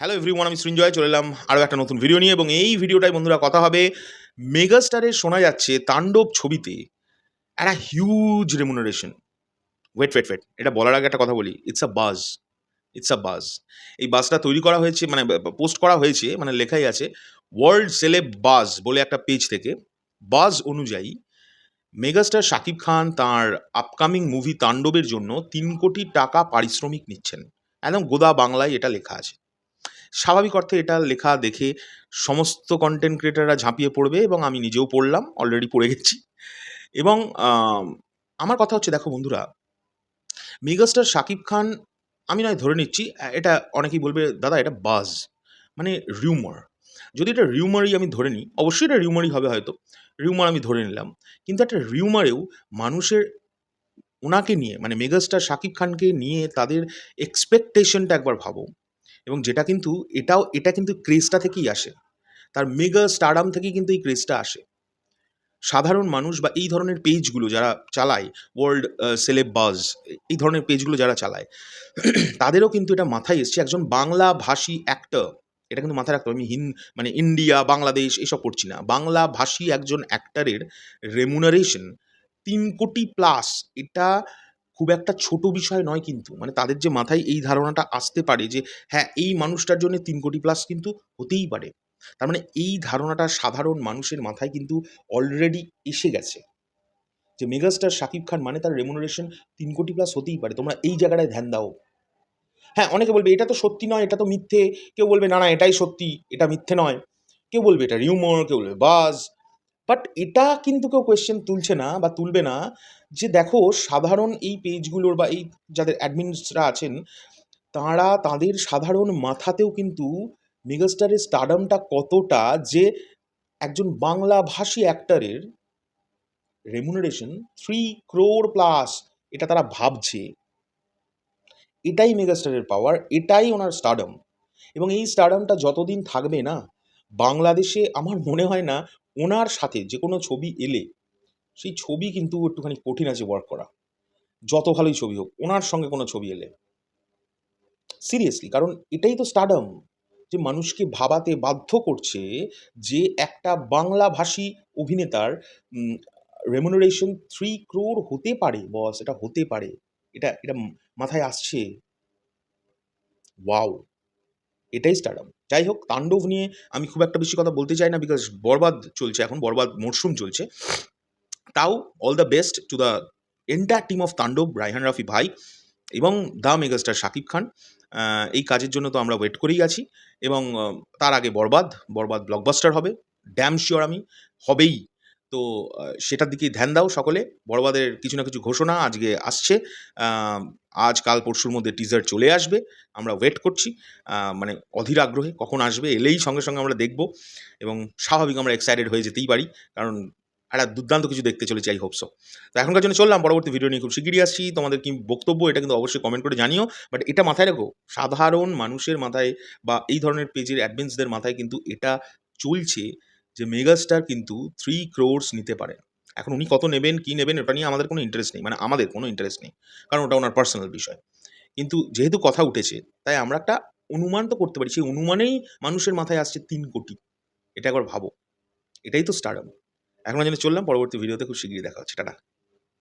Hello everyone আমি সৃঞ্জয়, চলে এলাম আরও একটা নতুন ভিডিও নিয়ে এবং এই ভিডিওটায় বন্ধুরা কথা হবে মেগাস্টারের শোনা যাচ্ছে তাণ্ডব ছবিতে একটা huge remuneration wait wait wait এটা বলার আগে একটা কথা বলি ইটস আ বাজ ইটস আ বাজ এই বাসটা তৈরি করা হয়েছে মানে পোস্ট করা হয়েছে মানে লেখাই আছে ওয়ার্ল্ড সেলেব বাজ বলে একটা পেজ থেকে। বাজ অনুযায়ী মেগাস্টার শাকিব খান তার আপকামিং মুভি তাণ্ডবের জন্য তিন কোটি টাকা পারিশ্রমিক নিচ্ছেন। একদম গোদা বাংলায় এটা লেখা আছে। স্বাভাবিক অর্থে এটা লেখা দেখে সমস্ত কন্টেন্ট ক্রিয়েটাররা ঝাঁপিয়ে পড়বে এবং আমি নিজেও পড়লাম অলরেডি পড়ে গেছি। এবং আমার কথা হচ্ছে, দেখো বন্ধুরা, মেগাস্টার শাকিব খান আমি নয়, ধরে নিচ্ছি, এটা অনেকেই বলবে, দাদা, এটা বাজ। মানে রিউমার যদি এটা রিউমারই আমি ধরে নিই, অবশ্যই এটা রিউমারই হবে হয়তো রিউমার আমি ধরে নিলাম। কিন্তু একটা রিউমারেও মানুষের, ওনাকে নিয়ে মানে মেগাস্টার শাকিব খানকে নিয়ে তাদের এক্সপেকটেশনটা একবার ভাবো। এবং যেটা কিন্তু এটাও, এটা কিন্তু ক্রেজটা থেকেই আসে। তার মেগা স্টারডাম থেকেই কিন্তু এই ক্রেজটা আসে। সাধারণ মানুষ বা এই ধরনের পেজগুলো যারা চালায় ওয়ার্ল্ড সেলেব বাজ এই ধরনের পেজগুলো যারা চালায়, তাদেরও কিন্তু এটা মাথায় এসছে। একজন বাংলা ভাষী অ্যাক্টর এটা কিন্তু মাথায় রাখতে হবে। আমি হিন মানে ইন্ডিয়া, বাংলাদেশ এসব করছি না। বাংলা ভাষী একজন অ্যাক্টারের রেমুনারেশন তিন কোটি প্লাস এটা খুব একটা ছোট বিষয় নয় কিন্তু মানে তাদের যে মাথায় এই ধারণাটা আসতে পারে যে হ্যাঁ এই মানুষটার জন্য তিন কোটি প্লাস কিন্তু হতেই পারে। তার মানে এই ধারণাটা সাধারণ মানুষের মাথায় কিন্তু অলরেডি এসে গেছে। যে মেগাস্টার শাকিব খান মানে তার রেমুনারেশন তিন কোটি প্লাস হতেই পারে। তোমরা এই জায়গাটায় ধ্যান দাও। হ্যাঁ অনেকে বলবে, এটা তো সত্যি নয়, এটা তো মিথ্যে। কেউ বলবে, না না, এটাই সত্যি, এটা মিথ্যে নয়। কেউ বলবে, এটা রিউমর কেউ বলবে বাজ বাট এটা কিন্তু কেউ কোয়েশ্চেন তুলছে না বা তুলবে না যে দেখো সাধারণ এই পেজগুলোর বা এই যাদের অ্যাডমিনসরা আছেন, তাঁরা তাদের সাধারণ মাথাতেও কিন্তু মেগাস্টারের স্টারডামটা কতটা যে একজন বাংলা ভাষী অ্যাক্টরের রেমুনারেশন থ্রি ক্রোর প্লাস এটা তারা ভাবছে। এটাই মেগাস্টারের পাওয়ার এটাই ওনার স্টারডাম এবং এই স্টারডামটা যতদিন থাকবে না, বাংলাদেশে আমার মনে হয় না ওনার সাথে যে কোনো ছবি এলে সেই ছবি কিন্তু একটুখানি কঠিন আছে ওয়ার্ক করা। যত ভালোই ছবি হোক, ওনার সঙ্গে কোনো ছবি এলে। সিরিয়াসলি কারণ এটাই তো স্টারডাম যে মানুষকে ভাবাতে বাধ্য করছে যে একটা বাংলা ভাষী অভিনেতার রেমুনারেশন থ্রি ক্রোর হতে পারে বস এটা হতে পারে। এটা এটা মাথায় আসছে। ওয়াও এটাই স্টারডাম যাই হোক তাণ্ডব নিয়ে আমি খুব একটা বেশি কথা বলতে চাই না বিকজ বরবাদ চলছে এখন, বরবাদ মরশুম চলছে। তাও all the best to the entire team of Tandob Raihan Rafi ভাই এবং দ্য মেগাস্টার শাকিব খান। এই কাজের জন্য তো আমরা ওয়েট করেই আছি এবং তার আগে বরবাদ বরবাদ ব্লকবাস্টার হবে ড্যাম শিওর আমি, হবেই। তো সেটার দিকে ধ্যান দাও সকলে, বরবাদের কিছু না কিছু ঘোষণা আজকে আসছে। আজ কাল পরশুর মধ্যে টিজার চলে আসবে। আমরা ওয়েট করছি। মানে অধীর আগ্রহে কখন আসবে এলেই সঙ্গে সঙ্গে আমরা দেখব এবং স্বাভাবিক আমরা এক্সাইটেড হয়ে যেতেই পারি, কারণ একটা দুর্দান্ত কিছু দেখতে চলেছি আই হোপসো তো এখনকার জন্য চললাম, পরবর্তী ভিডিও নিয়ে খুব শিগগিরই আসছি। তোমাদের কি বক্তব্য এটা কিন্তু অবশ্যই কমেন্ট করে জানিও। বাট এটা মাথায় রাখো, সাধারণ মানুষের মাথায় বা এই ধরনের পেজের অ্যাডমিন্সদের মাথায় কিন্তু এটা চলছে যে মেগাস্টার কিন্তু থ্রি ক্রোর্স নিতে পারেন। এখন উনি কত নেবেন, কি নেবেন ওটা নিয়ে আমাদের কোনো ইন্টারেস্ট নেই মানে আমাদের কোনো ইন্টারেস্ট নেই, কারণ ওটা ওনার পার্সোনাল বিষয়। কিন্তু যেহেতু কথা উঠেছে, তাই আমরা একটা অনুমান তো করতে পারি, সেই অনুমানেই মানুষের মাথায় আসছে তিন কোটি। এটা একবার ভাবো। এটাই তো স্টার্ট এখন জন্য চললাম, পরবর্তী ভিডিওতে খুব শীঘ্রই দেখা হচ্ছে। টাটা।